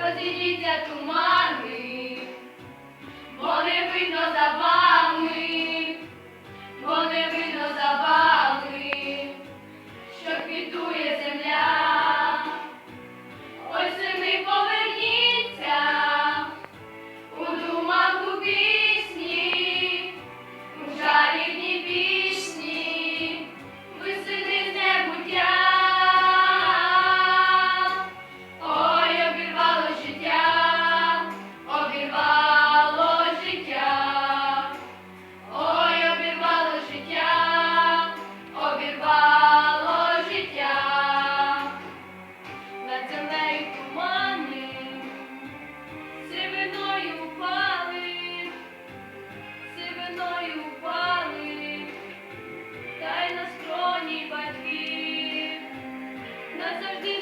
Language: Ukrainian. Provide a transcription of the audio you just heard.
Розійдіться тумани. батьків назавжди.